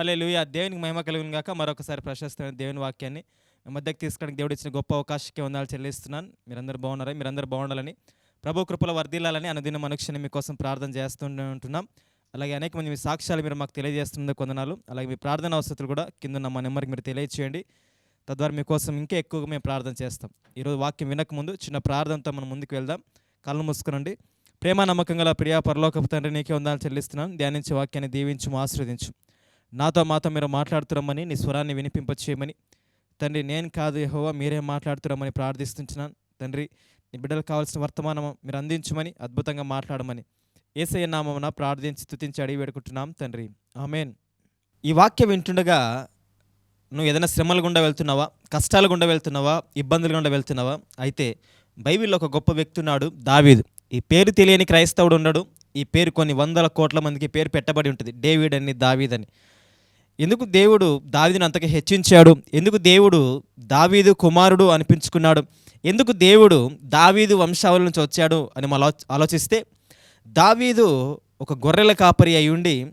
హల్లెలూయ. దేవునికి మహిమ కలుగును గాక. మరొకసారి ప్రశస్తమైన దేవుని వాక్యాన్ని మధ్యకి తీసుకోవడానికి దేవుడు ఇచ్చిన గొప్ప అవకాశಕ್ಕೆ వందనాలు చెల్లిస్తున్నాను. మీరందరూ బాగున్నారా? మీరందరూ బాగుండాలని ప్రభు కృపల వర్ధిల్లాలని అనుదిన మనుక్షణం మీకోసం ప్రార్థన చేస్తూనే ఉంటున్నాం. అలాగే అనేక మంది మీ సాక్ష్యాలు మీరు మాకు తెలియజేస్తున్నందుకు కొందనాలు అలాగే మీ ప్రార్థన అవసరాలు కూడా కింద ఉన్న మా నెంబర్కి మీరు తెలియచేయండి. తద్వారా మీకోసం ఇంకా ఎక్కువగా మేము ప్రార్థన చేస్తాం. ఈరోజు వాక్యం వినక ముందు చిన్న ప్రార్థనతో మనం ముందుకు వెళ్దాం. కళ్ళు మూసుకునండి ప్రేమ నమ్మకం గల ప్రియా పరలోకపు తండ్రి నీకే వందాలు చెల్లిస్తున్నాను. ధ్యానించే వాక్యాన్ని దీవించు ఆశ్రవదించు. నాతో మాతో మీరు మాట్లాడుతున్నామని నీ స్వరాన్ని వినిపింపచేయమని. తండ్రి నేను కాదు యహోవా మీరే మాట్లాడుతున్నామని ప్రార్థిస్తున్నాను తండ్రి నీ బిడ్డలకు కావాల్సిన వర్తమానం మీరు అందించమని అద్భుతంగా మాట్లాడమని. ఏసయ్య నామమున ప్రార్థించి స్థుతించి అడిగి వేడుకుంటున్నాం తండ్రి. ఆమెన్. ఈ వాక్యం వింటుండగా నువ్వు ఏదైనా శ్రమల గుండా వెళ్తున్నావా? కష్టాల గుండా వెళ్తున్నావా? ఇబ్బందుల గుండా వెళ్తున్నావా? అయితే బైబిల్లో ఒక గొప్ప వ్యక్తి ఉన్నాడు దావీదు. ఈ పేరు తెలియని క్రైస్తవుడు ఉన్నాడు. ఈ పేరు కొన్ని వందల కోట్ల మందికి పేరు పెట్టబడి ఉంటుంది. డేవిడ్ అని దావీద్ అని. ఎందుకు దేవుడు దావీదును అంతగా హెచ్చించాడు? ఎందుకు దేవుడు దావీదు కుమారుడు అనిపించుకున్నాడు? ఎందుకు దేవుడు దావీదు వంశావళి నుంచి వచ్చాడు అని మనం ఆలోచిస్తే దావీదు ఒక గొర్రెల కాపరి అయి ఉండి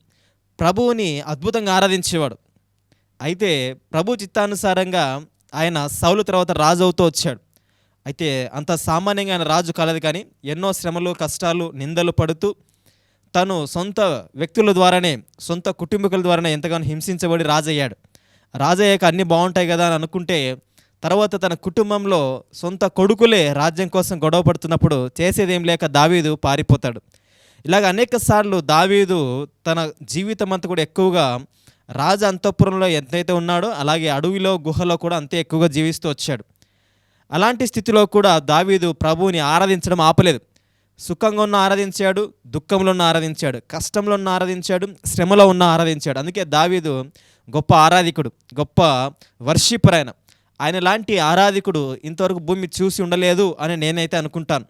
ప్రభువుని అద్భుతంగా ఆరాధించేవాడు. అయితే ప్రభు చిత్తానుసారంగా ఆయన సౌలు తర్వాత రాజు అవుతూ వచ్చాడు. అయితే అంత సామాన్యంగా ఆయన రాజు కాలేదు కానీ ఎన్నో శ్రమలు కష్టాలు నిందలు పడుతూ తను సొంత వ్యక్తుల ద్వారానే సొంత కుటుంబీకుల ద్వారానే ఎంతగానో హింసించబడి రాజయ్యాడు. రాజయ్యాక అన్నీ బాగుంటాయి కదా అని అనుకుంటే తర్వాత తన కుటుంబంలో సొంత కొడుకులే రాజ్యం కోసం గొడవ పడుతున్నప్పుడు చేసేదేం లేక దావీదు పారిపోతాడు. ఇలాగ అనేక సార్లు దావీదు తన జీవితం అంతా కూడా ఎక్కువగా రాజ అంతఃపురంలో ఎంతైతే ఉన్నాడో అలాగే అడవిలో గుహలో కూడా అంతే ఎక్కువగా జీవిస్తూ వచ్చాడు. అలాంటి స్థితిలో కూడా దావీదు ప్రభువుని ఆరాధించడం ఆపలేదు. సుఖంగా ఉన్న ఆరాధించాడు దుఃఖంలో ఉన్న ఆరాధించాడు కష్టంలో ఉన్న ఆరాధించాడు శ్రమలో ఉన్న ఆరాధించాడు. అందుకే దావీదు గొప్ప ఆరాధికుడు గొప్ప వర్షిపర్ ఆయన. ఆయన లాంటి ఆరాధికుడు ఇంతవరకు భూమి చూసి ఉండలేదు అని నేనైతే అనుకుంటాను.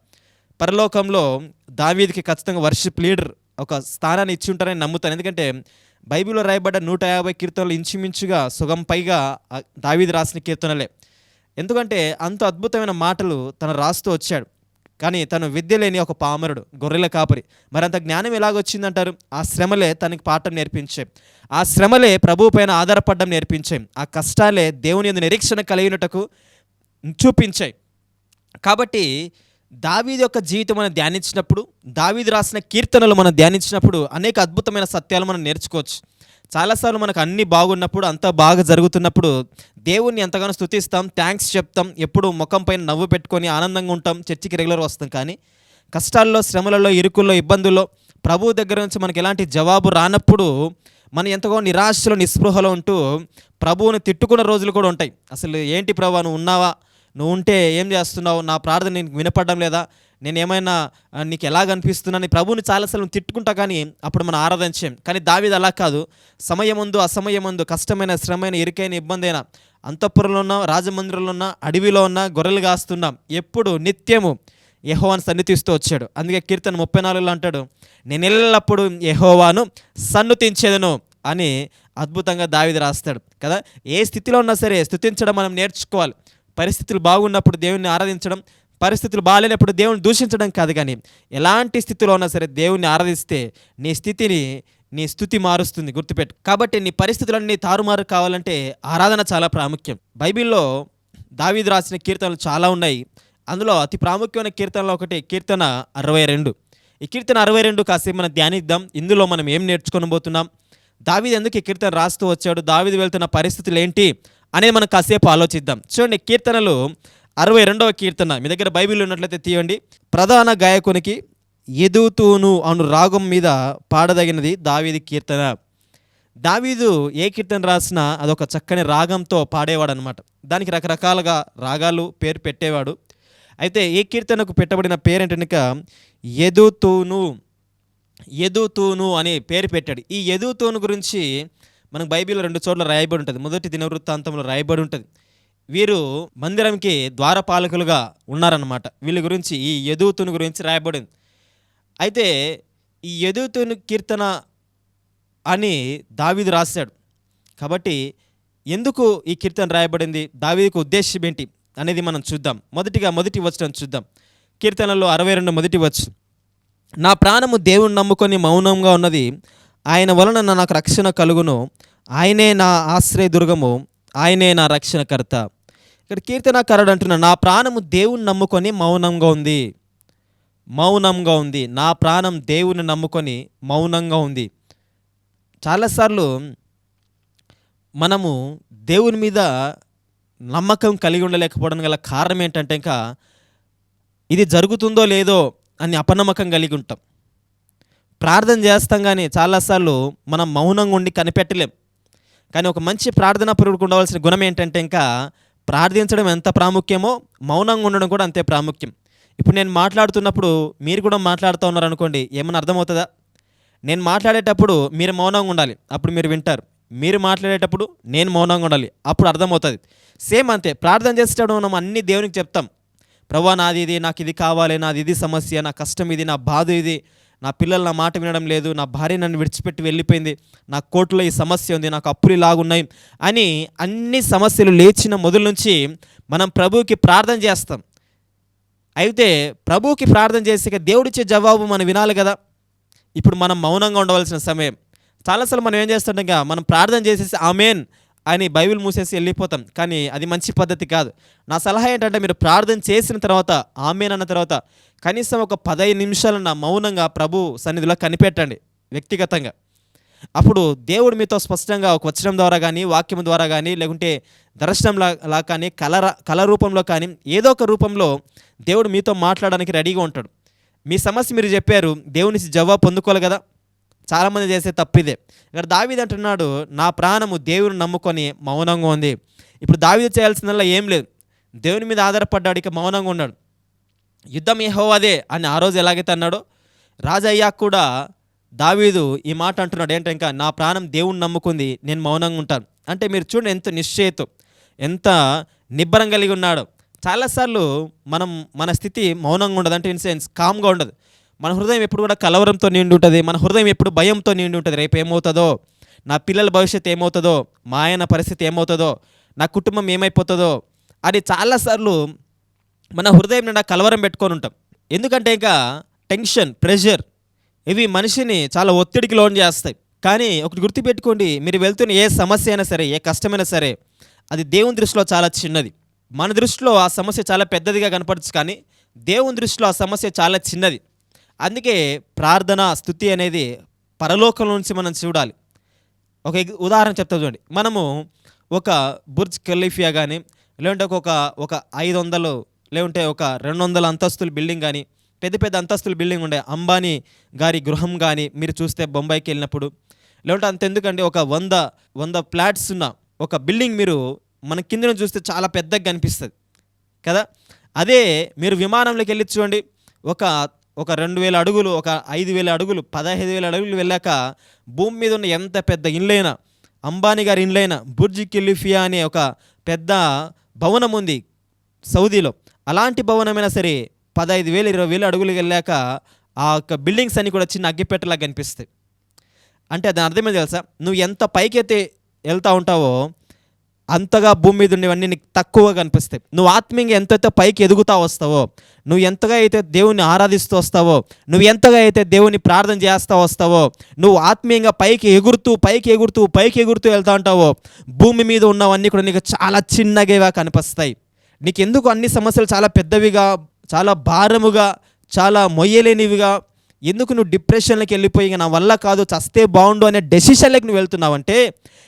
పరలోకంలో దావీదికి ఖచ్చితంగా వర్షిప్ లీడర్ ఒక స్థానాన్ని ఇచ్చి ఉంటారని నమ్ముతాను. ఎందుకంటే బైబిల్లో రాయబడ్డ నూట యాభై కీర్తనలు ఇంచుమించుగా సుగం పైగా దావీది దావీదు రాసిన కీర్తనలే. ఎందుకంటే అంత అద్భుతమైన మాటలు తను రాస్తూ వచ్చాడు. కానీ తను విద్య లేని ఒక పామరుడు గొర్రెల కాపరి. మరి అంత జ్ఞానం ఎలాగొచ్చిందంటారు? ఆ శ్రమలే తనకి పాఠం నేర్పించే. ఆ శ్రమలే ప్రభు పైన ఆధారపడడం నేర్పించాయి ఆ కష్టాలే దేవుని యొక్క నిరీక్షణ కలిగినటకు చూపించాయి కాబట్టి దావీది యొక్క జీవితం మనం ధ్యానించినప్పుడు దావీది రాసిన కీర్తనలు మనం ధ్యానించినప్పుడు అనేక అద్భుతమైన సత్యాలు మనం నేర్చుకోవచ్చు. చాలాసార్లు మనకు అన్నీ బాగున్నప్పుడు అంతా బాగా జరుగుతున్నప్పుడు దేవుణ్ణి ఎంతగానో స్తుతిస్తాం థ్యాంక్స్ చెప్తాం ఎప్పుడు ముఖం పైన నవ్వు పెట్టుకొని ఆనందంగా ఉంటాం చర్చికి రెగ్యులర్ వస్తాం. కానీ కష్టాల్లో శ్రమలలో ఇరుకుల్లో ఇబ్బందుల్లో ప్రభువు దగ్గర నుంచి మనకి ఎలాంటి జవాబు రానప్పుడు మనం ఎంతగానో నిరాశలో నిస్పృహలో ఉంటూ ప్రభువుని తిట్టుకున్న రోజులు కూడా ఉంటాయి. అసలు ఏంటి ప్రభా నువ్వు ఉన్నావా? నువ్వు ఉంటే ఏం చేస్తున్నావు? నా ప్రార్థన నేను వినపడడం లేదా? నేను ఏమైనా నీకు ఎలాగ అనిపిస్తున్నాను ప్రభువుని చాలాసార్లు తిట్టుకుంటా కానీ అప్పుడు మనం ఆరాధించాం కానీ దావిది అలా కాదు. సమయముందు అసమయముందు కష్టమైన శ్రమైన ఇరుకైన ఇబ్బంది అయినా అంతఃపురంలో ఉన్న రాజమందిరంలో ఉన్న అడవిలో ఉన్న గొర్రెలు కాస్తున్నాం. ఎప్పుడు నిత్యము యహోవాను సన్నిధిస్తూ వచ్చాడు. అందుకే కీర్తన ముప్పై నాలుగులో అంటాడు నేను ఎల్లప్పుడూ యెహోవాను సన్నుతించేదను అని అద్భుతంగా దావిది రాస్తాడు కదా. ఏ స్థితిలో ఉన్నా సరే స్థుతించడం మనం నేర్చుకోవాలి. పరిస్థితులు బాగున్నప్పుడు దేవుణ్ణి ఆరాధించడం పరిస్థితులు బాగాలేనప్పుడు దేవుని దూషించడం కాదు కానీ ఎలాంటి స్థితిలో ఉన్నా సరే దేవుణ్ణి ఆరాధిస్తే నీ స్థితిని నీ స్థుతి మారుస్తుంది గుర్తుపెట్టు. కాబట్టి నీ పరిస్థితులన్నీ తారుమారు కావాలంటే ఆరాధన చాలా ప్రాముఖ్యం. బైబిల్లో దావీదు రాసిన కీర్తనలు చాలా ఉన్నాయి. అందులో అతి ప్రాముఖ్యమైన కీర్తనలో ఒకటి కీర్తన అరవై రెండు. ఈ కీర్తన అరవై రెండు కాసేపు మనం ధ్యానిద్దాం. ఇందులో మనం ఏం నేర్చుకొని పోతున్నాం? దావీదు ఎందుకు ఈ కీర్తన రాస్తూ వచ్చాడు? దావీదు వెళ్తున్న పరిస్థితులు ఏంటి? అనేది మనం కాసేపు ఆలోచిద్దాం. చూడండి కీర్తనలు అరవై రెండవ కీర్తన. మీ దగ్గర బైబిల్ ఉన్నట్లయితే తీయండి. ప్రధాన గాయకునికి ఎదుతూను అను రాగం మీద పాడదగినది దావీది కీర్తన. దావీదు ఏ కీర్తన రాసినా అదొక చక్కని రాగంతో పాడేవాడు అనమాట దానికి రకరకాలుగా రాగాలు పేరు పెట్టేవాడు. అయితే ఏ కీర్తనకు పెట్టబడిన పేరేంటి ఎదుతూను ఎదుతూను అనే పేరు పెట్టాడు. ఈ ఎదుతూను గురించి మనకు బైబిల్లో రెండు చోట్ల రాయబడి ఉంటుంది. మొదటి దినవృత్తాంతంలో రాయబడి ఉంటుంది. వీరు మందిరంకి ద్వారపాలకులుగా ఉన్నారన్నమాట. వీళ్ళ గురించి ఈ ఎదుగుతుని గురించి రాయబడింది. అయితే ఈ ఎదుగుతుని కీర్తన అని దావీదు రాశాడు. కాబట్టి ఎందుకు ఈ కీర్తన రాయబడింది? దావీదుకు ఉద్దేశం ఏంటి అనేది మనం చూద్దాం. మొదటిగా మొదటి వచ్చిన చూద్దాం. కీర్తనలో అరవై రెండు మొదటి వచ్చు నా ప్రాణము దేవుని నమ్ముకొని మౌనంగా ఉన్నది. ఆయన వలన నాకు రక్షణ కలుగును. ఆయనే నా ఆశ్రయదుర్గము. ఆయనే నా రక్షణకర్త. ఇక్కడ కీర్తనకారుడు అంటున్నా నా ప్రాణము దేవుని నమ్ముకొని మౌనంగా ఉంది. మౌనంగా ఉంది. నా ప్రాణం దేవుని నమ్ముకొని మౌనంగా ఉంది. చాలాసార్లు మనము దేవుని మీద నమ్మకం కలిగి ఉండలేకపోవడం గల కారణం ఏంటంటే ఇంకా ఇది జరుగుతుందో లేదో అని అపనమ్మకం కలిగి ఉంటాం. ప్రార్థన చేస్తాం కానీ చాలాసార్లు మనం మౌనంగా ఉండి కనిపెట్టలేం. కానీ ఒక మంచి ప్రార్థనా పురుగు ఉండవలసిన గుణం ఏంటంటే ఇంకా ప్రార్థించడం ఎంత ప్రాముఖ్యమో మౌనంగా ఉండడం కూడా అంతే ప్రాముఖ్యం. ఇప్పుడు నేను మాట్లాడుతున్నప్పుడు మీరు కూడా మాట్లాడుతూ ఉన్నారనుకోండి ఏమైనా అర్థమవుతుందా? నేను మాట్లాడేటప్పుడు మీరు మౌనంగా ఉండాలి అప్పుడు మీరు వింటారు. మీరు మాట్లాడేటప్పుడు నేను మౌనంగా ఉండాలి అప్పుడు అర్థమవుతుంది. సేమ్ అంతే ప్రార్థన చేసేటప్పుడు మనం అన్ని దేవునికి చెప్తాం. ప్రభా నాది ఇది నాకు ఇది కావాలి నాది ఇది సమస్య నా కష్టం ఇది నా బాధ ఇది నా పిల్లలు నా మాట వినడం లేదు నా భార్య నన్ను విడిచిపెట్టి వెళ్ళిపోయింది నా కోర్టులో ఈ సమస్య ఉంది నాకు అప్పులు ఇలాగున్నాయి అని అన్ని సమస్యలు లేచిన మొదలు నుంచి మనం ప్రభువుకి ప్రార్థన చేస్తాం. అయితే ప్రభువుకి ప్రార్థన చేసాక దేవుడిచ్చే జవాబు మనం వినాలి కదా. ఇప్పుడు మనం మౌనంగా ఉండవలసిన సమయం. చాలాసార్లు మనం ఏం చేస్తుంటాం మనం ప్రార్థన చేసేసి ఆమెన్ అని బైబిల్ మూసేసి వెళ్ళిపోతాం. కానీ అది మంచి పద్ధతి కాదు. నా సలహా ఏంటంటే మీరు ప్రార్థన చేసిన తర్వాత ఆమెనన్న తర్వాత కనీసం ఒక పదహైదు నిమిషాలు నా మౌనంగా ప్రభు సన్నిధిలో కనిపెట్టండి వ్యక్తిగతంగా. అప్పుడు దేవుడు మీతో స్పష్టంగా ఒక వచనం ద్వారా కానీ వాక్యం ద్వారా కానీ లేకుంటే దర్శనంలా లా కానీ కల కళ రూపంలో కానీ ఏదో ఒక రూపంలో దేవుడు మీతో మాట్లాడడానికి రెడీగా ఉంటాడు. మీ సమస్య మీరు చెప్పారు దేవుని జవాబు పొందుకోవాలి కదా? చాలామంది చేసే తప్పిదే. ఇక్కడ దావీది అంటున్నాడు నా ప్రాణము దేవుని నమ్ముకొని మౌనంగా ఉంది. ఇప్పుడు దావీది చేయాల్సిందల్లా ఏం లేదు. దేవుని మీద ఆధారపడ్డాడు ఇక మౌనంగా ఉన్నాడు. యుద్ధం ఏహో అదే అని ఆ రోజు ఎలాగైతే అన్నాడో రాజయ్యాక కూడా దావీదు ఈ మాట అంటున్నాడు. ఏంటంటే ఇంకా నా ప్రాణం దేవుణ్ణి నమ్ముకుంది నేను మౌనంగా ఉంటాను. అంటే మీరు చూడండి ఎంత నిశ్చయితం ఎంత నిబ్బరం కలిగి ఉన్నాడో. చాలాసార్లు మనం మన స్థితి మౌనంగా ఉండదు అంటే ఇన్ సెన్స్ కామ్గా ఉండదు. మన హృదయం ఎప్పుడు కూడా కలవరంతో నిండి ఉంటుంది మన హృదయం ఎప్పుడు భయంతో నిండి ఉంటుంది. రేపు ఏమవుతుందో నా పిల్లల భవిష్యత్తు ఏమవుతుందో మా ఆయన పరిస్థితి ఏమవుతుందో నా కుటుంబం ఏమైపోతుందో అని చాలాసార్లు మన హృదయం నిండా కలవరం పెట్టుకొని ఉంటాం. ఎందుకంటే ఇంకా టెన్షన్ ప్రెషర్ ఇవి మనిషిని చాలా ఒత్తిడికి లోన్ చేస్తాయి. కానీ ఒకటి గుర్తుపెట్టుకోండి మీరు వెళ్తున్న ఏ సమస్య అయినా సరే ఏ కష్టమైనా సరే అది దేవుని దృష్టిలో చాలా చిన్నది. మన దృష్టిలో ఆ సమస్య చాలా పెద్దదిగా కనపడచ్చు కానీ దేవుని దృష్టిలో ఆ సమస్య చాలా చిన్నది. అందుకే ప్రార్థన స్థుతి అనేది పరలోకం నుంచి మనం చూడాలి. ఒక ఉదాహరణ చెప్తా చూడండి. మనము ఒక బుర్జ్ ఖలీఫియా కానీ లేదంటే ఒక ఒక ఐదు వందలు లేకుంటే ఒక రెండు వందల అంతస్తుల బిల్డింగ్ కానీ పెద్ద పెద్ద అంతస్తుల బిల్డింగ్ ఉండే అంబానీ గారి గృహం కానీ మీరు చూస్తే బొంబాయికి వెళ్ళినప్పుడు లేదంటే అంతెందుకండి ఒక వంద వంద ఫ్లాట్స్ ఉన్న ఒక బిల్డింగ్ మీరు మన కింద చూస్తే చాలా పెద్దగా కనిపిస్తుంది. కదా? అదే మీరు విమానంలోకి వెళ్ళి చూడండి. ఒక ఒక రెండు వేల అడుగులు ఒక ఐదు వేల అడుగులు పదహైదు వేల అడుగులు వెళ్ళాక భూమి మీద ఉన్న ఎంత పెద్ద ఇండ్లైనా అంబానీ గారి ఇండ్లైనా బుర్జ్ కిలిఫియా అనే ఒక పెద్ద భవనం ఉంది సౌదీలో. అలాంటి భవనమైనా సరే పదహైదు వేలు ఇరవై వేలు అడుగులు వెళ్ళాక ఆ యొక్క బిల్డింగ్స్ అన్నీ కూడా చిన్న అగ్గిపెట్టలా కనిపిస్తాయి అంటే దాని అర్థమే తెలుసా? నువ్వు ఎంత పైకైతే వెళ్తూ ఉంటావో అంతగా భూమి మీద ఉండేవన్నీ నీకు తక్కువగా కనిపిస్తాయి. నువ్వు ఆత్మీయంగా ఎంతైతే పైకి ఎదుగుతా వస్తావో నువ్వు ఎంతగా అయితే దేవుని ఆరాధిస్తూ వస్తావో నువ్వు ఎంతగా అయితే దేవుని ప్రార్థన చేస్తూ వస్తావో నువ్వు ఆత్మీయంగా పైకి ఎగురుతూ పైకి ఎగురుతూ పైకి ఎగురుతూ వెళ్తా ఉంటావో భూమి మీద ఉన్నవన్నీ కూడా నీకు చాలా చిన్నగా కనిపిస్తాయి. నీకు ఎందుకు అన్ని సమస్యలు చాలా పెద్దవిగా చాలా భారముగా చాలా మొయ్యలేనివిగా? ఎందుకు నువ్వు డిప్రెషన్లోకి వెళ్ళిపోయి నా వల్ల కాదు చస్తే బాగుండు అనే డెసిషన్లకు నువ్వు వెళ్తున్నావు అంటే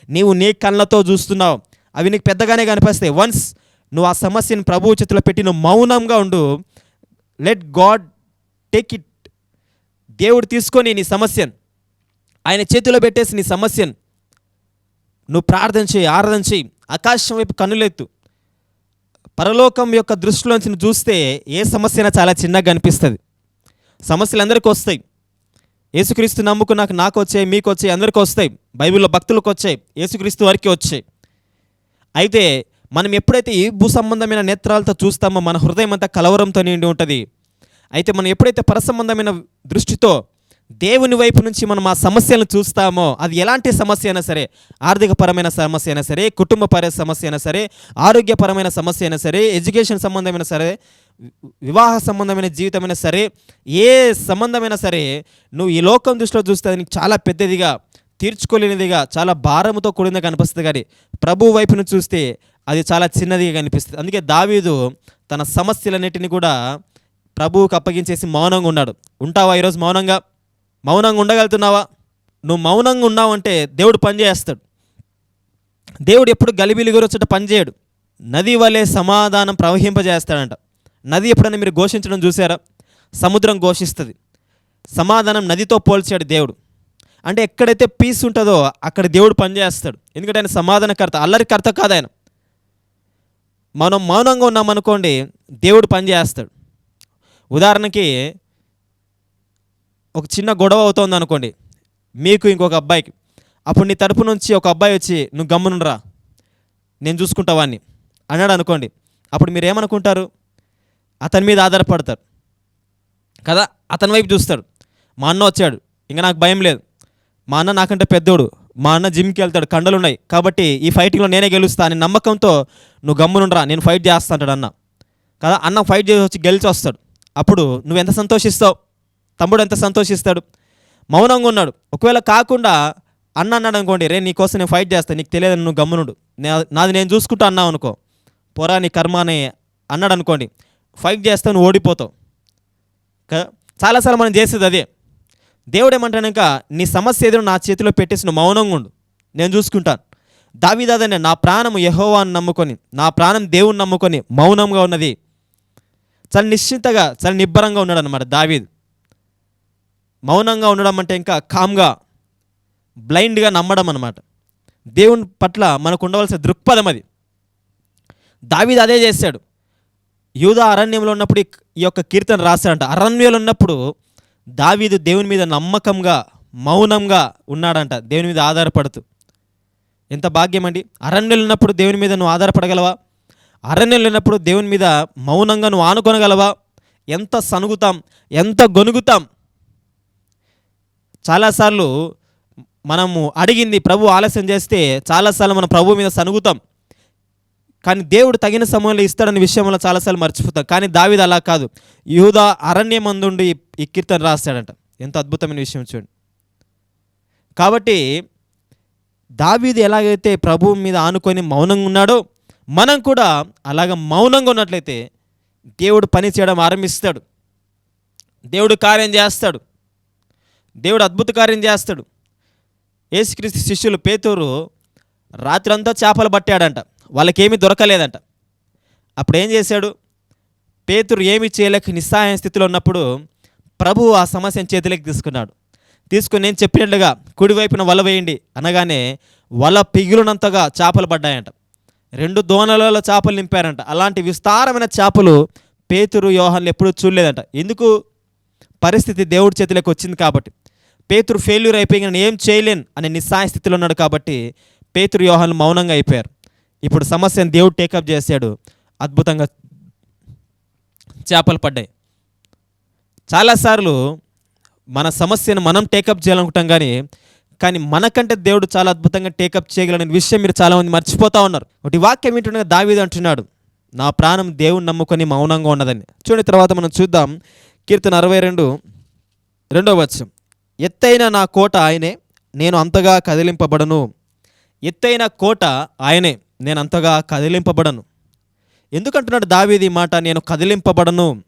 నీవు నీ కళ్ళతో చూస్తున్నావు. అవి నీకు పెద్దగానే కనిపిస్తాయి. వన్స్ నువ్వు ఆ సమస్యను ప్రభువు చేతిలో పెట్టి నువ్వు మౌనంగా ఉండు. లెట్ గాడ్ టేక్ ఇట్ దేవుడు తీసుకొని నీ సమస్యను ఆయన చేతిలో పెట్టేసి నీ సమస్యను నువ్వు ప్రార్థన చేయి ఆరాధన చేయి. ఆకాశం వైపు కన్నులెత్తు. పరలోకం యొక్క దృష్టిలోంచి చూస్తే ఏ సమస్య అయినా చాలా చిన్నగా కనిపిస్తుంది సమస్యలు అందరికీ వస్తాయి. యేసుక్రీస్తు నమ్ముకున్నాక నాకు వచ్చాయి మీకు వచ్చాయి అందరికీ వస్తాయి. బైబిల్లో భక్తులకు వచ్చాయి. యేసుక్రీస్తు వారికి వచ్చాయి. అయితే మనం ఎప్పుడైతే ఈ భూ సంబంధమైన నేత్రాలతో చూస్తామో మన హృదయం అంతా కలవరంతో నిండి ఉంటుంది. అయితే మనం ఎప్పుడైతే పరసంబంధమైన దృష్టితో దేవుని వైపు నుంచి మనం ఆ సమస్యలను చూస్తామో అది ఎలాంటి సమస్య అయినా సరే ఆర్థికపరమైన సమస్య అయినా సరే కుటుంబపర సమస్య అయినా సరే ఆరోగ్యపరమైన సమస్య అయినా సరే ఎడ్యుకేషన్ సంబంధమైన సరే వివాహ సంబంధమైన జీవితమైనా సరే ఏ సంబంధమైనా సరే నువ్వు ఈ లోకం దృష్టిలో చూస్తే నీకు చాలా పెద్దదిగా తీర్చుకోలేనిదిగా చాలా భారముతో కూడిందిగా కనిపిస్తుంది. కానీ ప్రభు వైపును చూస్తే అది చాలా చిన్నదిగా కనిపిస్తుంది. అందుకే దావీదు తన సమస్యలన్నిటిని కూడా ప్రభువుకు అప్పగించేసి మౌనంగా ఉన్నాడు. ఉంటావా ఈరోజు మౌనంగా? మౌనంగా ఉండగలుగుతున్నావా? నువ్వు మౌనంగా ఉన్నావంటే దేవుడు పనిచేస్తాడు దేవుడు ఎప్పుడు గలిబిలి గురొచ్చట పనిచేయడు నది వలె సమాధానం ప్రవహింపజేస్తాడంట. నది ఎప్పుడైనా మీరు ఘోషించడం చూసారా? సముద్రం ఘోషిస్తుంది. సమాధానం నదితో పోల్చాడు దేవుడు. అంటే ఎక్కడైతే పీస్ ఉంటుందో అక్కడ దేవుడు పనిచేస్తాడు ఎందుకంటే ఆయన సమాధానకర్త అల్లరికర్త కాదు ఆయన. మనం మౌనంగా ఉన్నామనుకోండి దేవుడు పనిచేస్తాడు ఉదాహరణకి ఒక చిన్న గొడవ అవుతోంది అనుకోండి మీకు ఇంకొక అబ్బాయికి. అప్పుడు నీ తరపు నుంచి ఒక అబ్బాయి వచ్చి నువ్వు గమ్మునురా నేను చూసుకుంటా వాడిని అన్నాడు అనుకోండి అప్పుడు మీరు ఏమనుకుంటారు? అతని మీద ఆధారపడతారు. కదా అతని వైపు చూస్తాడు. మా అన్న వచ్చాడు ఇంకా నాకు భయం లేదు మా అన్న నాకంటే పెద్దోడు. మా అన్న జిమ్కి వెళ్తాడు. కండలు ఉన్నాయి కాబట్టి ఈ ఫైటింగ్లో నేనే గెలుస్తా అని నమ్మకంతో నువ్వు గమ్మునుండ్రా నేను ఫైట్ చేస్తా అంటాడు అన్న. కదా అన్న ఫైట్ చేసి వచ్చి గెలిచి వస్తాడు. అప్పుడు నువ్వు ఎంత సంతోషిస్తావు? తమ్ముడు ఎంత సంతోషిస్తాడు? మౌనంగా ఉన్నాడు. ఒకవేళ కాకుండా అన్న అన్నాడు అనుకోండి రే నీకోసం నేను ఫైట్ చేస్తాను నీకు తెలియదు నువ్వు గమ్మునుడు. నాది నేను చూసుకుంటా అన్నావు అనుకో. పోరా నీ కర్మ అని అన్నాడు అనుకోండి. ఫైట్ చేస్తాను నువ్వు ఓడిపోతావు. కదా చాలాసార్లు మనం చేసేది అదే. దేవుడు ఏమంటానక నీ సమస్య ఎదురు నా చేతిలో పెట్టేసిన మౌనంగా ఉండు. నేను చూసుకుంటాను. దావిదాదనే నా ప్రాణం యహోవాన్ని నమ్ముకొని నా ప్రాణం దేవుని నమ్ముకొని మౌనంగా ఉన్నది. చాలా నిశ్చింతగా చాలా నిబ్బరంగా ఉన్నాడు అనమాట దావీద్. మౌనంగా ఉండడం అంటే ఇంకా కామ్గా బ్లైండ్గా నమ్మడం అనమాట దేవుని పట్ల మనకు ఉండవలసిన దృక్పథం అది. దావీద్ అదే చేశాడు యూదా అరణ్యంలో ఉన్నప్పుడు ఈ- ఈ యొక్క కీర్తన రాశాడంట అరణ్యంలో ఉన్నప్పుడు దావీదు దేవుని మీద నమ్మకంగా మౌనంగా ఉన్నాడంట. దేవుని మీద ఆధారపడుతూ. ఎంత భాగ్యం అండి. అరణ్యులు ఉన్నప్పుడు దేవుని మీద నువ్వు ఆధారపడగలవా? అరణ్యులు ఉన్నప్పుడు దేవుని మీద మౌనంగా నువ్వు ఆనుకొనగలవా? ఎంత సనుగుతాం ఎంత గొనుగుతాం. చాలాసార్లు మనము అడిగింది ప్రభు ఆలస్యం చేస్తే చాలాసార్లు మనం ప్రభు మీద సనుగుతాం. కానీ దేవుడు తగిన సమయంలో ఇస్తాడని విషయంలో చాలాసార్లు మర్చిపోతాం. కానీ దావిది అలా కాదు. యూదా అరణ్యమందుండి ఈ కీర్తన రాస్తాడంట. ఎంత అద్భుతమైన విషయం చూడండి. కాబట్టి దావీది ఎలాగైతే ప్రభువు మీద ఆనుకొని మౌనంగా ఉన్నాడో మనం కూడా అలాగ మౌనంగా ఉన్నట్లయితే దేవుడు పని చేయడం ఆరంభిస్తాడు. దేవుడు కార్యం చేస్తాడు. దేవుడు అద్భుత కార్యం చేస్తాడు. యేసుక్రీస్తు శిష్యులు పేతూరు రాత్రంతా చేపలు పట్టాడంట. వాళ్ళకేమీ దొరకలేదంట. అప్పుడు ఏం చేశాడు? పేతురు ఏమి చేయలేక నిస్సహాయ స్థితిలో ఉన్నప్పుడు ప్రభువు ఆ సమస్యను చేతిలోకి తీసుకున్నాడు. తీసుకుని నేను చెప్పినట్లుగా కుడివైపున వల వేయండి అనగానే వల పిగిలినంతగా చేపలు పడ్డాయంట. రెండు దోణలలో చేపలు నింపారంట. అలాంటి విస్తారమైన చేపలు పేతురు యోహాన్లు ఎప్పుడూ చూడలేదంట. ఎందుకు? పరిస్థితి దేవుడి చేతిలోకి వచ్చింది కాబట్టి. పేతురు ఫెయిల్యూర్ అయిపోయి నేను ఏం చేయలేను అనే నిస్సాయ స్థితిలో ఉన్నాడు కాబట్టి పేతురు యోహాన్లు మౌనంగా అయిపోయారు. ఇప్పుడు సమస్యను దేవుడు టేకప్ చేశాడు. అద్భుతంగా చేపలు పడ్డాయి. చాలాసార్లు మన సమస్యను మనం టేకప్ చేయాలనుకుంటాం కానీ కానీ మనకంటే దేవుడు చాలా అద్భుతంగా టేకప్ చేయగలనే విషయం మీరు చాలామంది మర్చిపోతా ఉన్నారు. ఒకటి వాక్యం ఏంటంటే దావీదు అంటున్నాడు నా ప్రాణం దేవుని నమ్ముకొని మౌనంగా ఉన్నదని. చూడండి తర్వాత మనం చూద్దాం. కీర్తన అరవై రెండు రెండవ వచ్చం ఎత్తైన నా కోట ఆయనే నేను అంతగా కదిలింపబడను. ఎత్తైన కోట ఆయనే. నేను అంతగా కదిలింపబడను. ఎందుకంటున్నాడు దావీది మాట? నేను కదిలింపబడను.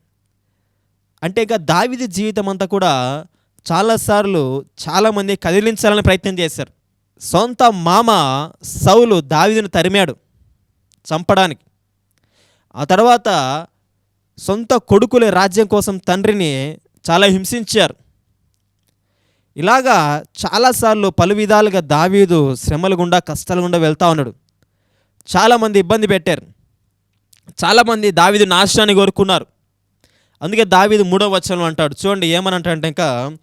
అంటే ఇంకా దావీది జీవితం అంతా కూడా చాలాసార్లు చాలామంది కదిలించాలని ప్రయత్నం చేశారు. సొంత మామ సౌలు దావిదిని తరిమాడు చంపడానికి. ఆ తర్వాత సొంత కొడుకులే రాజ్యం కోసం తండ్రిని చాలా హింసించారు. ఇలాగా చాలాసార్లు పలు విధాలుగా దావీదు శ్రమలు గుండా కష్టాలు గుండా వెళ్తా ఉన్నాడు. చాలామంది ఇబ్బంది పెట్టారు. చాలామంది దావిదు నాశనాన్ని కోరుకున్నారు అందుకే దావిదు మూడో వచనం అంటాడు. చూడండి ఏమని అంటే ఇంకా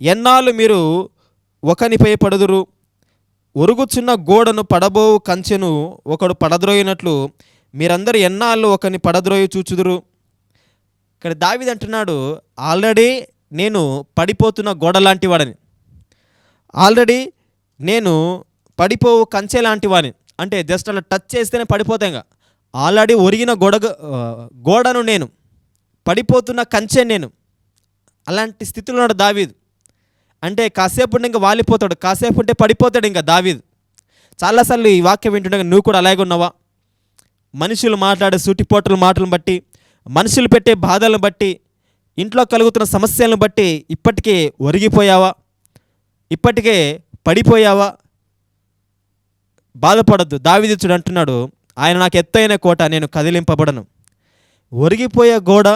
ఎన్నాళ్ళు మీరు ఒకనిపై పడుదురు ఒరుగుచున్న గోడను పడబోవు కంచెను ఒకడు పడద్రోయినట్లు మీరందరూ ఎన్నాళ్ళు ఒకని పడద్రోయి చూచుదురు? ఇక్కడ దావిది అంటున్నాడు ఆల్రెడీ నేను పడిపోతున్న గోడ లాంటి వాడని. ఆల్రెడీ నేను పడిపోవు కంచె లాంటి వాడిని. అంటే జస్ట్ అలా టచ్ చేస్తేనే పడిపోతాంగా ఆల్రెడీ ఒరిగిన గోడ గోడను నేను పడిపోతున్న కంచె నేను. అలాంటి స్థితిలో ఉన్నాడు దావీదు. అంటే కాసేపు ఉంటే ఇంకా వాలిపోతాడు. కాసేపు ఉంటే పడిపోతాడు ఇంకా దావీదు. చాలాసార్లు ఈ వాక్యం వింటుండగా నువ్వు కూడా అలాగే ఉన్నావా? మనుషులు మాట్లాడే సూటిపోటల మాటలను బట్టి మనుషులు పెట్టే బాధలను బట్టి ఇంట్లో కలుగుతున్న సమస్యలను బట్టి ఇప్పటికే ఒరిగిపోయావా? ఇప్పటికే పడిపోయావా? బాధపడద్దు. దావిదిచ్చుడు అంటున్నాడు ఆయన నాకు ఎత్తైన కోట నేను కదిలింపబడను. ఒరిగిపోయే గోడ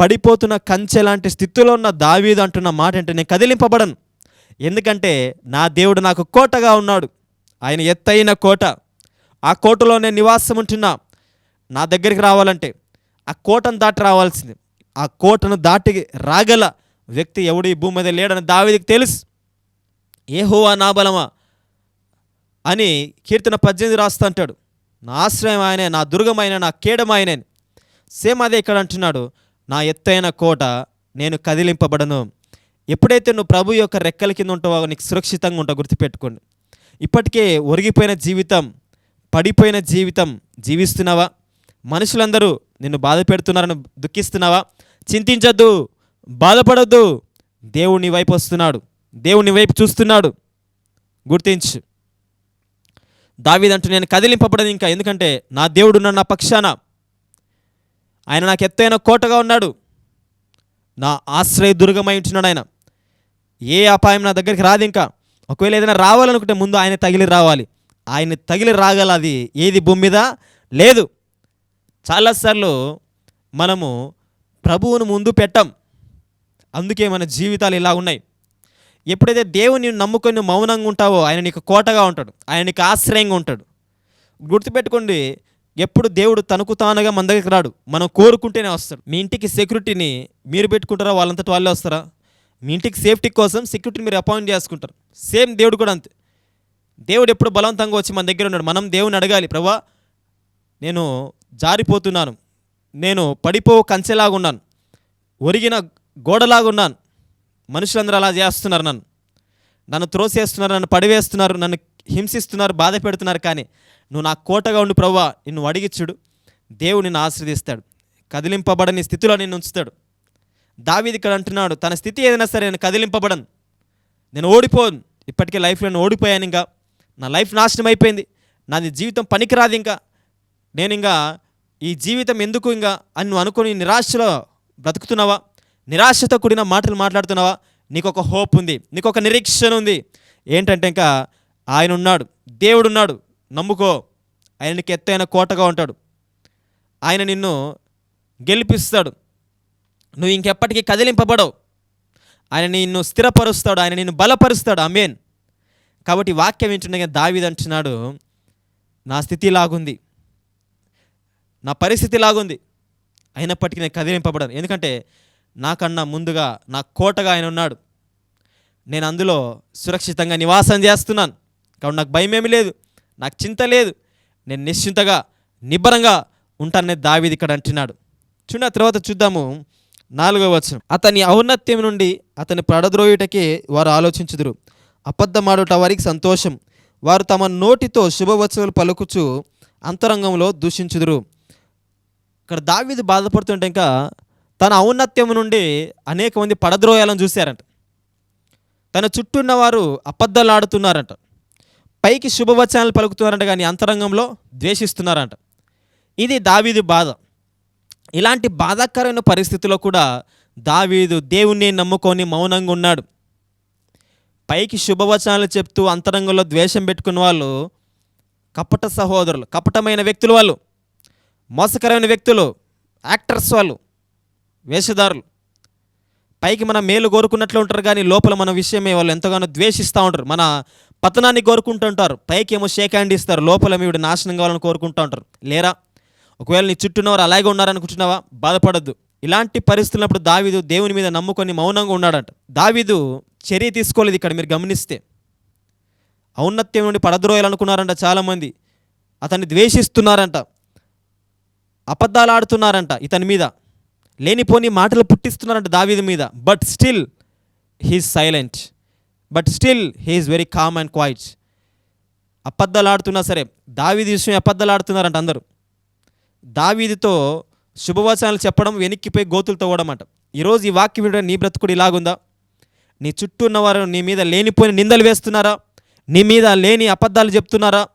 పడిపోతున్న కంచె లాంటి స్థితిలో ఉన్న దావీదు అంటున్న మాట అంటే నేను కదిలింపబడను. ఎందుకంటే నా దేవుడు నాకు కోటగా ఉన్నాడు. ఆయన ఎత్తైన కోట. ఆ కోటలో నేను నివాసం ఉంటున్నా. నా దగ్గరికి రావాలంటే ఆ కోటను దాటి రావాల్సింది. ఆ కోటను దాటి రాగల వ్యక్తి ఎవడు? ఈ భూమి మీద లేడని దావీదికి తెలుసు. ఏ హోవా నా బలమా? అని కీర్తన పద్దెనిమిది రాస్తా అంటాడు. నా ఆశ్రయం ఆయనే నా దుర్గం ఆయన నా కేడం సేమ్ అదే ఇక్కడ అంటున్నాడు. నా ఎత్తైన కోట నేను కదిలింపబడను. ఎప్పుడైతే నువ్వు ప్రభు యొక్క రెక్కల కింద ఉంటావో నీకు సురక్షితంగా ఉంటావు గుర్తుపెట్టుకోండి. ఇప్పటికే ఒరిగిపోయిన జీవితం పడిపోయిన జీవితం జీవిస్తున్నావా? మనుషులందరూ నిన్ను బాధ పెడుతున్నారని దుఃఖిస్తున్నావా? చింతించద్దు బాధపడొద్దు. దేవుని వైపు వస్తున్నాడు. దేవుని వైపు చూస్తున్నాడు. గుర్తించు. దావీదంటూ నేను కదిలింపబడదు ఇంకా. ఎందుకంటే నా దేవుడు నా పక్షాన ఆయన నాకు ఎత్తైన కోటగా ఉన్నాడు. నా ఆశ్రయ దుర్గమై ఉంటున్నాడు ఆయన. ఏ అపాయం నా దగ్గరికి రాదు ఇంకా. ఒకవేళ ఏదైనా రావాలనుకుంటే ముందు ఆయన తగిలి రావాలి. ఆయన తగిలి రాగల అది ఏది భూమి మీద లేదు. చాలాసార్లు మనము ప్రభువును ముందు పెట్టం. అందుకే మన జీవితాలు ఇలా ఉన్నాయి. ఎప్పుడైతే దేవుని నమ్ముకొని మౌనంగా ఉంటావో ఆయన నీకు కోటగా ఉంటాడు ఆయన నీకు ఆశ్రయంగా ఉంటాడు. గుర్తుపెట్టుకోండి ఎప్పుడు దేవుడు తనకు తానుగా మన దగ్గరికి రాడు. మనం కోరుకుంటేనే వస్తాడు. మీ ఇంటికి సెక్యూరిటీని మీరు పెట్టుకుంటారా? వాళ్ళంతటి వాళ్ళే వస్తారా? మీ ఇంటికి సేఫ్టీ కోసం సెక్యూరిటీని మీరు అపాయింట్ చేసుకుంటారు. సేమ్ దేవుడు కూడా అంతే. దేవుడు ఎప్పుడు బలవంతంగా వచ్చి మన దగ్గర ఉన్నాడు. మనం దేవుని అడగాలి ప్రభా నేను జారిపోతున్నాను. నేను పడిపో కంచెలాగా ఉన్నాను. ఒరిగిన గోడలాగా ఉన్నాను. మనుషులందరూ అలా చేస్తున్నారు నన్ను. నన్ను త్రోసేస్తున్నారు నన్ను పడివేస్తున్నారు నన్ను హింసిస్తున్నారు బాధ పెడుతున్నారు కానీ నువ్వు నా కోటగా ఉండి ప్రవ్వా నిన్ను అడిగిచ్చుడు దేవుడు నిన్ను ఆశ్రదిస్తాడు కదిలింపబడని స్థితిలో నిన్ను ఉంచుతాడు. దావీది ఇక్కడ అంటున్నాడు తన స్థితి ఏదైనా సరే నేను కదిలింపబడను. నేను ఓడిపోను. ఇప్పటికే లైఫ్లో నేను ఓడిపోయాను ఇంకా. నా లైఫ్ నాశనం అయిపోయింది. నాది జీవితం పనికిరాదు ఇంకా. నేను ఇంకా ఈ జీవితం ఎందుకు ఇంకా అని నువ్వు అనుకుని నిరాశలో బ్రతుకుతున్నావా? నిరాశతో కూడిన మాటలు మాట్లాడుతున్నావా? నీకు ఒక హోప్ ఉంది. నీకు ఒక నిరీక్షణ ఉంది. ఏంటంటే ఇంకా ఆయన ఉన్నాడు. దేవుడు ఉన్నాడు. నమ్ముకో. ఆయన నీకు ఎత్తైన కోటగా ఉంటాడు. ఆయన నిన్ను గెలిపిస్తాడు. నువ్వు ఇంకెప్పటికీ కదిలింపబడవు. ఆయన నిన్ను స్థిరపరుస్తాడు. ఆయన నిన్ను బలపరుస్తాడు. అమేన్ కాబట్టి వాక్యం ఏంటంటే దావీదు అంటున్నాడు నా స్థితి లాగుంది నా పరిస్థితి లాగుంది అయినప్పటికీ నేను కదిలింపబడను. ఎందుకంటే నాకన్నా ముందుగా నా కోటగా ఆయన ఉన్నాడు. నేను అందులో సురక్షితంగా నివాసం చేస్తున్నాను. కాబట్టి నాకు భయం ఏమీ లేదు. నాకు చింత లేదు. నేను నిశ్చింతగా నిబ్బరంగా ఉంటాననే దావీది ఇక్కడ అంటున్నాడు. చూడండి ఆ తర్వాత చూద్దాము. నాలుగవ వచనం. అతని ఔన్నత్యం నుండి అతని పడద్రోయుటకే వారు ఆలోచించుదురు. అబద్ధమాడుట వారికి సంతోషం. వారు తమ నోటితో శుభవచనాలు పలుకుచు అంతరంగంలో దూషించుదురు. ఇక్కడ దావీదు బాధపడుతుంటే ఇంకా తన ఔన్నత్యం నుండి అనేక మంది పడద్రోయాలను చూశారంట. తన చుట్టూ ఉన్నవారు అబద్ధాలాడుతున్నారంట. పైకి శుభవచనాలు పలుకుతున్నారంట కానీ అంతరంగంలో ద్వేషిస్తున్నారంట. ఇది దావీదు బాధ. ఇలాంటి బాధాకరమైన పరిస్థితుల్లో కూడా దావీదు దేవుణ్ణి నమ్ముకొని మౌనంగా ఉన్నాడు. పైకి శుభవచనాలు చెప్తూ అంతరంగంలో ద్వేషం పెట్టుకున్న వాళ్ళు కపట సహోదరులు కపటమైన వ్యక్తులు వాళ్ళు మోసకరమైన వ్యక్తులు యాక్టర్స్ వాళ్ళు వేషధారులు. పైకి మన మేలు కోరుకున్నట్లు ఉంటారు కానీ లోపల మన విషయమే వాళ్ళు ఎంతగానో ద్వేషిస్తూ ఉంటారు. మన పతనాన్ని కోరుకుంటుంటారు పైకి ఏమో షేక్ హ్యాండ్ ఇస్తారు. లోపల మీడు నాశనం కావాలని కోరుకుంటూ ఉంటారు. లేరా? ఒకవేళ నీ చుట్టూనవారు అలాగే ఉన్నారనుకుంటున్నావా? బాధపడద్దు. ఇలాంటి పరిస్థితులప్పుడు దావీదు దేవుని మీద నమ్ముకొని మౌనంగా ఉన్నాడంట. దావీదు చర్య తీసుకోలేదు ఇక్కడ మీరు గమనిస్తే. ఔన్నత్యం నుండి పడద్రోయాలనుకున్నారంట చాలామంది. అతన్ని ద్వేషిస్తున్నారంట. అబద్ధాలు ఆడుతున్నారంట ఇతని మీద. లేనిపోని మాటలు పుట్టిస్తున్నారంట దావీది మీద. But still he's silent but still he's very calm and quiet అబద్ధాలు ఆడుతున్నా సరే దావీది విషయం అబద్ధాలు ఆడుతున్నారంట అందరూ. దావీదితో శుభవచనాలు చెప్పడం వెనక్కిపోయి గోతులు తవ్వడం అంట ఈరోజు ఈ వాక్యం వినడం నీ బ్రతుకుడు ఇలాగుందా? నీ చుట్టూ ఉన్నవారు నీ మీద లేనిపోయిన నిందలు వేస్తున్నారా? నీ మీద లేని అబద్ధాలు చెప్తున్నారా?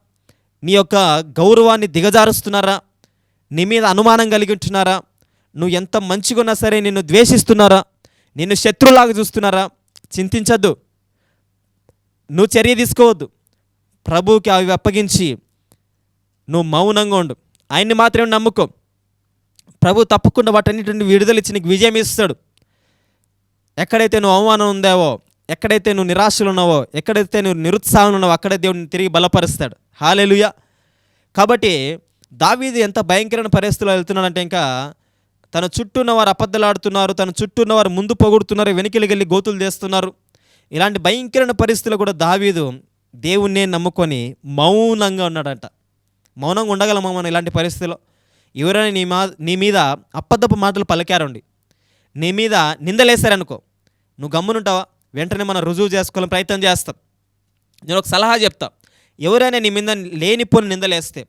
నీ యొక్క గౌరవాన్ని దిగజారుస్తున్నారా? నీ మీద అనుమానం కలిగి ఉంటున్నారా? నువ్వు ఎంత మంచిగా ఉన్నా సరే నిన్ను ద్వేషిస్తున్నారా? నిన్ను శత్రులాగా చూస్తున్నారా? చింతించద్దు. నువ్వు చర్య తీసుకోవద్దు. ప్రభువుకి అవి అప్పగించి నువ్వు మౌనంగా ఉండు. ఆయన్ని మాత్రమే నమ్ముకో. ప్రభు తప్పకుండా వాటన్నిటిని విడుదల ఇచ్చి నీకు విజయం ఇస్తాడు. ఎక్కడైతే నువ్వు అవమానం ఉందావో ఎక్కడైతే నువ్వు నిరాశలు ఉన్నావో ఎక్కడైతే నువ్వు నిరుత్సాహం ఉన్నావో అక్కడే దేవుడిని తిరిగి బలపరుస్తాడు. హాలేలుయ. కాబట్టి దావీది ఎంత భయంకరమైన పరిస్థితుల్లో వెళ్తున్నాడంటే ఇంకా తన చుట్టూ ఉన్నవారు అబద్ధలాడుతున్నారు తన చుట్టూ ఉన్నవారు ముందు పొగుడుతున్నారు వెనుకలికెళ్ళి గోతులు చేస్తున్నారు. ఇలాంటి భయంకరమైన పరిస్థితులు కూడా దావీదు దేవుణ్ణే నమ్ముకొని మౌనంగా ఉన్నాడంట. మౌనంగా ఉండగలమా మనం ఇలాంటి పరిస్థితిలో? ఎవరైనా నీ మా నీ మీద అబద్ధపు మాటలు పలికారండి. నీ మీద నిందలేశారనుకో. నువ్వు గమ్మునుంటావా? వెంటనే మనం రుజువు చేసుకోవాలని ప్రయత్నం చేస్తాం. నేను ఒక సలహా చెప్తా. ఎవరైనా నీ మీద లేనిపోని నిందలేస్తే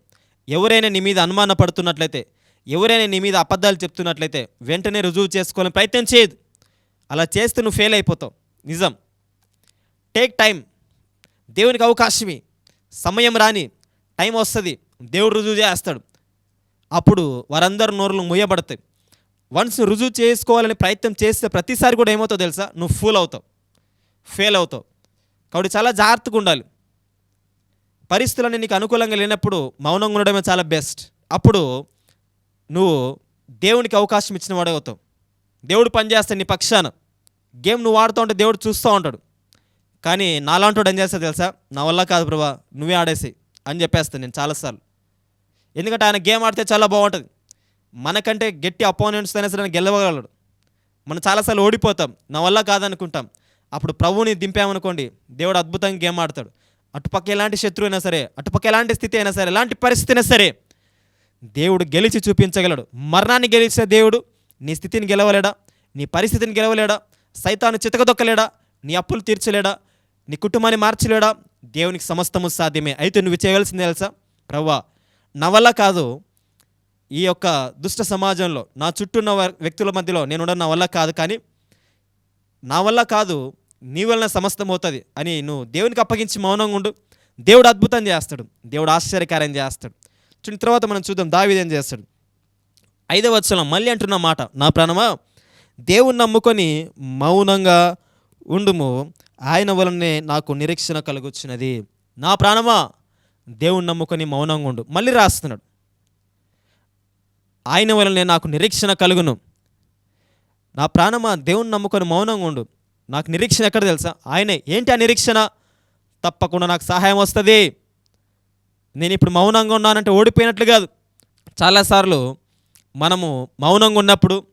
ఎవరైనా నీ మీద అనుమాన పడుతున్నట్లయితే ఎవరైనా నీ మీద అబద్ధాలు చెప్తున్నట్లయితే వెంటనే రుజువు చేసుకోవాలని ప్రయత్నం చేయదు. అలా చేస్తే నువ్వు ఫెయిల్ అయిపోతావు. నిజం. టేక్ టైం దేవునికి అవకాశమే. సమయం రాని. టైం వస్తుంది. దేవుడు రుజువు చేస్తాడు. అప్పుడు వారందరూ నోరులు ముయ్యబడతాయి వన్స్ రుజువు చేసుకోవాలని ప్రయత్నం చేస్తే ప్రతిసారి కూడా ఏమవుతావు తెలుసా? నువ్వు ఫూల్ అవుతావు. ఫెయిల్ అవుతావు. కాబట్టి చాలా జాగ్రత్తగా ఉండాలి. పరిస్థితులన్నీ నీకు అనుకూలంగా లేనప్పుడు మౌనంగా ఉండడమే చాలా బెస్ట్ అప్పుడు నువ్వు దేవునికి అవకాశం ఇచ్చిన వాడే అవుతావు. దేవుడు పనిచేస్తాడు నీ పక్షాన. గేమ్ నువ్వు ఆడుతూ ఉంటే దేవుడు చూస్తూ ఉంటాడు. కానీ నాలాంటి ఏం చేస్తా తెలుసా? నా వల్ల కాదు ప్రభా నువ్వే ఆడేసి అని చెప్పేస్తాను నేను చాలాసార్లు. ఎందుకంటే ఆయన గేమ్ ఆడితే చాలా బాగుంటుంది. మనకంటే గట్టి అపోనెంట్స్ అయినా సరే గెలవగలడు. మనం చాలాసార్లు ఓడిపోతాం నా వల్ల కాదనుకుంటాం. అప్పుడు ప్రభువుని దింపామనుకోండి దేవుడు అద్భుతంగా గేమ్ ఆడతాడు. అటుపక్క ఎలాంటి శత్రువు అయినా సరే అటుపక్క ఎలాంటి స్థితి అయినా సరే ఎలాంటి పరిస్థితి అయినా సరే దేవుడు గెలిచి చూపించగలడు. మరణాన్ని గెలిచే దేవుడు నీ స్థితిని గెలవలేడా? నీ పరిస్థితిని గెలవలేడా? సైతాను చితకదొక్కలేడా? నీ అప్పులు తీర్చలేడా? నీ కుటుంబాన్ని మార్చలేడా? దేవునికి సమస్తము సాధ్యమే. అయితే నువ్వు చేయవలసింది తెలుసా? ప్రవ్వా నా వల్ల కాదు ఈ యొక్క దుష్ట సమాజంలో నా చుట్టూ ఉన్న వ్యక్తుల మధ్యలో నేను ఉండడం నా వల్ల కాదు కానీ నా వల్ల కాదు నీ వలన సమస్తం అవుతుంది అని నువ్వు దేవునికి అప్పగించి మౌనంగా ఉండు. దేవుడు అద్భుతం చేస్తాడు. దేవుడు ఆశ్చర్యకార్యం చేస్తాడు. తర్వాత మనం చూద్దాం. దావీదు ఏం చేస్తాడు? ఐదవ వచనం మళ్ళీ అంటున్న మాట నా ప్రాణమా? దేవుని నమ్ముకొని మౌనంగా ఉండుము. ఆయన వలనే నాకు నిరీక్షణ కలుగుచున్నది నా ప్రాణమా? దేవుని నమ్ముకొని మౌనంగా ఉండు. మళ్ళీ రాస్తున్నాడు. ఆయన వలనే నాకు నిరీక్షణ కలుగును. నా ప్రాణమా? దేవుని నమ్ముకొని మౌనంగా ఉండు. నాకు నిరీక్షణ ఎక్కడ తెలుసా? ఆయనే. ఏంటి ఆ నిరీక్షణ? తప్పకుండా నాకు సహాయం వస్తుంది. నేను ఇప్పుడు మౌనంగా ఉన్నానంటే ఓడిపోయినట్లు కాదు. చాలాసార్లు మనము మౌనంగా ఉన్నప్పుడు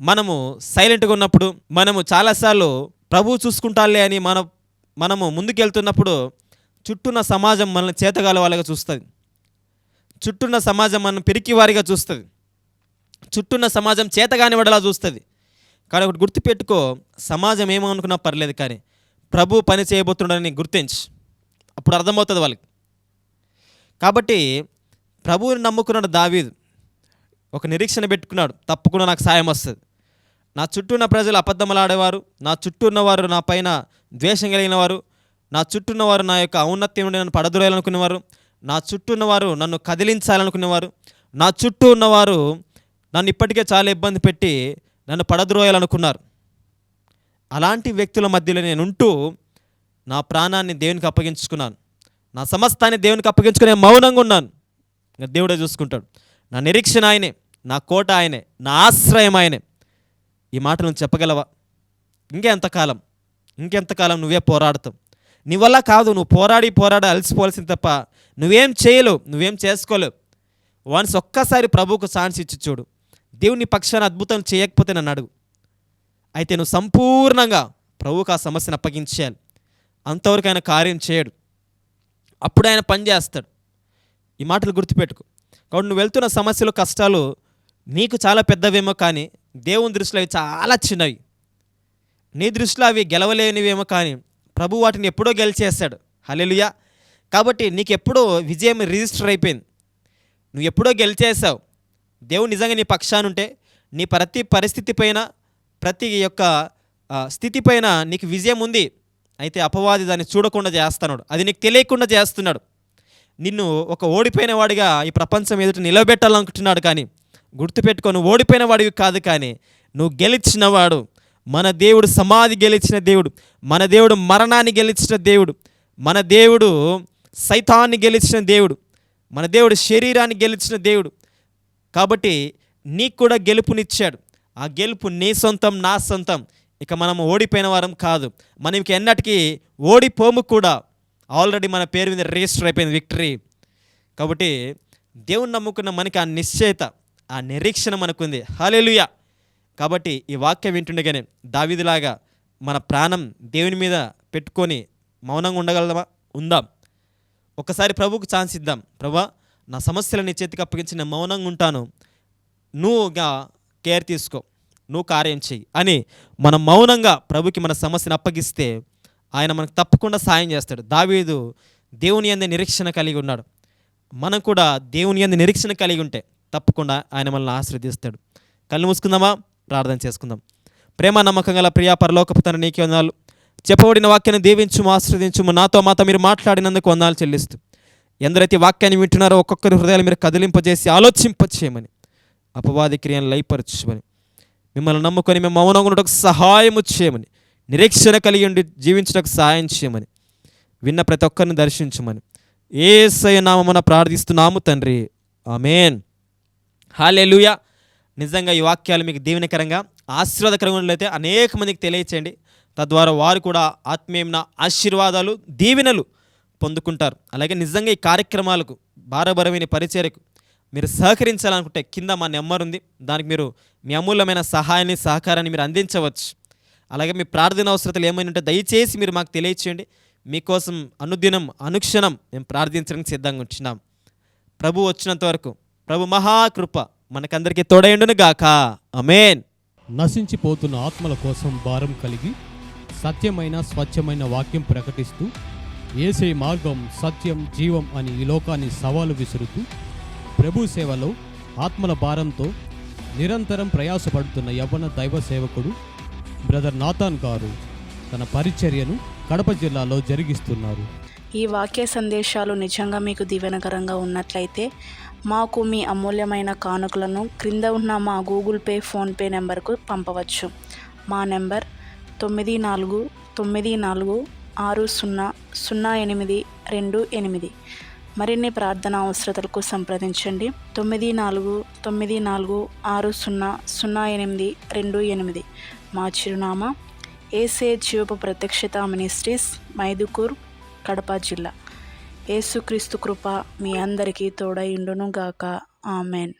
మనము సైలెంట్గా ఉన్నప్పుడు మనము చాలాసార్లు ప్రభు చూసుకుంటాలే అని మన మనము ముందుకెళ్తున్నప్పుడు చుట్టూన్న సమాజం మనల్ని చేతగాల వాళ్ళగా చూస్తుంది. చుట్టూన్న సమాజం మనం పిరికివారిగా చూస్తుంది. చుట్టూన్న సమాజం చేతగాని వాడలా చూస్తుంది. కానీ ఒకటి గుర్తుపెట్టుకో సమాజం ఏమనుకున్నా పర్లేదు కానీ ప్రభు పని చేయబోతుండని గుర్తించి. అప్పుడు అర్థమవుతుంది వాళ్ళకి. కాబట్టి ప్రభువుని నమ్ముకున్నాడు దావీదు. ఒక నిరీక్షణ పెట్టుకున్నాడు. తప్పకుండా నాకు సాయం వస్తుంది. నా చుట్టూ ఉన్న ప్రజలు అబద్ధములాడేవారు నా చుట్టూ ఉన్నవారు నా పైన ద్వేషం కలిగిన వారు నా చుట్టూ ఉన్నవారు నా యొక్క ఔన్నత్యం నుండి నన్ను పడదొరేయాలనుకునేవారు నా చుట్టూ ఉన్నవారు నన్ను కదిలించాలనుకునేవారు నా చుట్టూ ఉన్నవారు నన్ను ఇప్పటికే చాలా ఇబ్బంది పెట్టి నన్ను పడద్రోయాలనుకున్నారు. అలాంటి వ్యక్తుల మధ్యలో నేను ఉంటూ నా ప్రాణాన్ని దేవునికి అప్పగించుకున్నాను. నా సమస్తాన్ని దేవునికి అప్పగించుకునే మౌనంగా ఉన్నాను. ఇంకా దేవుడే చూసుకుంటాడు. నా నిరీక్షణ ఆయనే నా కోట ఆయనే నా ఆశ్రయం ఆయనే. ఈ మాట నువ్వు చెప్పగలవా? ఇంకెంతకాలం ఇంకెంతకాలం నువ్వే పోరాడతావు? నీ వల్ల కాదు నువ్వు పోరాడి పోరాడి అలసిపోవాల్సింది తప్ప నువ్వేం చేయలేవు నువ్వేం చేసుకోలేవు. వన్స్ ఒక్కసారి ప్రభువుకు ఛాన్స్ ఇచ్చి చూడు. దేవుని పక్షాన అద్భుతం చేయకపోతే నన్ను అడుగు. అయితే నువ్వు సంపూర్ణంగా ప్రభువుకు ఆ సమస్యను అప్పగించేయాలి. అంతవరకు ఆయన కార్యం చేయడు. అప్పుడు ఆయన పని చేస్తాడు. ఈ మాటలు గుర్తుపెట్టుకో. కాబట్టి నువ్వు వెళ్తున్న సమస్యలు కష్టాలు నీకు చాలా పెద్దవేమో కానీ దేవుని దృష్టిలో అవి చాలా చిన్నవి. నీ దృష్టిలో అవి గెలవలేనివేమో కానీ ప్రభు వాటిని ఎప్పుడో గెలిచేస్తాడు హలెలుయా కాబట్టి నీకు ఎప్పుడో విజయం రిజిస్టర్ అయిపోయింది. నువ్వు ఎప్పుడో గెలిచేసావు దేవుడు నిజంగా నీ పక్షానుంటే నీ ప్రతి పరిస్థితి పైన ప్రతి యొక్క స్థితిపైన స్థితి పైన నీకు విజయం ఉంది. అయితే అపవాది దాన్ని చూడకుండా చేస్తున్నాడు అది నీకు తెలియకుండా చేస్తున్నాడు. నిన్ను ఒక ఓడిపోయిన వాడిగా ఈ ప్రపంచం ఎదుట నిలబెట్టాలనుకుంటున్నాడు కానీ గుర్తుపెట్టుకో నువ్వు ఓడిపోయిన వాడివి కాదు కానీ నువ్వు గెలిచినవాడు మన దేవుడు సమాధి గెలిచిన దేవుడు. మన దేవుడు మరణాన్ని గెలిచిన దేవుడు. మన దేవుడు సైతాన్ని గెలిచిన దేవుడు. మన దేవుడు శరీరాన్ని గెలిచిన దేవుడు. కాబట్టి నీకు కూడా గెలుపునిచ్చాడు. ఆ గెలుపు నీ సొంతం నా సొంతం. ఇక మనం ఓడిపోయిన వారం కాదు. మనం ఇక ఎన్నటికీ ఓడిపోము కూడా. ఆల్రెడీ మన పేరు మీద రిజిస్టర్ అయిపోయింది విక్టరీ. కాబట్టి దేవుని నమ్ముకున్న మనకి ఆ నిశ్చయత ఆ నిరీక్షణ మనకుంది. హలెలుయ కాబట్టి ఈ వాక్యం వింటుండగానే దావిదిలాగా మన ప్రాణం దేవుని మీద పెట్టుకొని మౌనంగా ఉండగలమా ఉందాం. ఒకసారి ప్రభుకు ఛాన్స్ ఇద్దాం. ప్రభా నా సమస్యలను చేతికి అప్పగించి నేను మౌనంగా ఉంటాను. నువ్వుగా కేర్ తీసుకో. నువ్వు కార్యం చెయ్యి అని మనం మౌనంగా ప్రభుకి మన సమస్యను అప్పగిస్తే ఆయన మనకు తప్పకుండా సాయం చేస్తాడు. దావీదు దేవుని అందే నిరీక్షణ కలిగి ఉన్నాడు. మనం కూడా దేవుని అందు నిరీక్షణ కలిగి ఉంటే తప్పకుండా ఆయన మనల్ని ఆశ్రదిస్తాడు కళ్ళు మూసుకుందామా? ప్రార్థన చేసుకుందాం. ప్రేమ నమ్మకం గల ప్రియా పరలోకపు తన నీకే వందాలు చెప్పబడిన వాక్యాన్ని దీవించుము ఆశ్రదించుము నాతో మాతో మీరు మాట్లాడినందుకు వందాలు చెల్లిస్తూ ఎందరైతే వాక్యాన్ని వింటున్నారో ఒక్కొక్కరి హృదయాలు మీరు కదిలింపజేసి ఆలోచింపచేయమని అపవాది క్రియను లయపరచుమని మిమ్మల్ని నమ్ముకొని మేము మౌనంగా ఉండటకు సహాయము చేయమని నిరీక్షణ కలిగి ఉండి జీవించడానికి సహాయం చేయమని విన్న ప్రతి ఒక్కరిని దర్శించమని. ఏ నామమున ప్రార్థిస్తున్నాము తండ్రి. ఆమెన్. హాలెలుయ నిజంగా ఈ వాక్యాలు మీకు దీవెనకరంగా ఆశీర్వాదకరంగా ఉన్నట్లయితే అనేక మందికి తెలియచేయండి. తద్వారా వారు కూడా ఆత్మీయమైన ఆశీర్వాదాలు దీవెనలు పొందుకుంటారు. అలాగే నిజంగా ఈ కార్యక్రమాలకు భారభరమైన పరిచర్యకు మీరు సహకరించాలనుకుంటే కింద మా నెంబర్ ఉంది. దానికి మీరు మీ అమూల్యమైన సహాయాన్ని సహకారాన్ని మీరు అందించవచ్చు. అలాగే మీ ప్రార్థన అవసరతలు ఏమైనా ఉంటే దయచేసి మీరు మాకు తెలియచేయండి. మీకోసం అనుదినం అనుక్షణం మేము ప్రార్థించడానికి సిద్ధంగా ఉంటున్నాం. ప్రభు వచ్చినంత వరకు ప్రభు మహాకృప మనకందరికీ తోడైండును గాక. అమేన్ నశించిపోతున్న ఆత్మల కోసం భారం కలిగి సత్యమైన స్వచ్ఛమైన వాక్యం ప్రకటిస్తూ ఏసే మార్గం సత్యం జీవం అని ఈ లోకాన్ని సవాలు విసురుతూ ప్రభు సేవలో ఆత్మల భారంతో నిరంతరం ప్రయాసపడుతున్న యవ్వన దైవ సేవకుడు బ్రదర్ నాథాన్ గారు తన పరిచర్యను కడప జిల్లాలో జరిగిస్తున్నారు. ఈ వాక్య సందేశాలు నిజంగా మీకు దీవెనకరంగా ఉన్నట్లయితే మాకు మీ అమూల్యమైన కానుకలను క్రింద ఉన్న మా గూగుల్ పే ఫోన్పే నెంబర్కు పంపవచ్చు. మా నెంబర్ తొమ్మిది నాలుగు తొమ్మిది నాలుగు ఆరు సున్నా సున్నా ఎనిమిది రెండు ఎనిమిది. మరిన్ని ప్రార్థన అవసరతలకు సంప్రదించండి. తొమ్మిది నాలుగు తొమ్మిది నాలుగు ఆరు సున్నా సున్నా ఎనిమిది రెండు ఎనిమిది. మా చిరునామా ఏసే జీవపు ప్రత్యక్షత మినిస్ట్రీస్ మైదుకూర్ కడప జిల్లా. ఏసుక్రీస్తు కృప మీ అందరికీ తోడైండునుగాక ఆమెన్.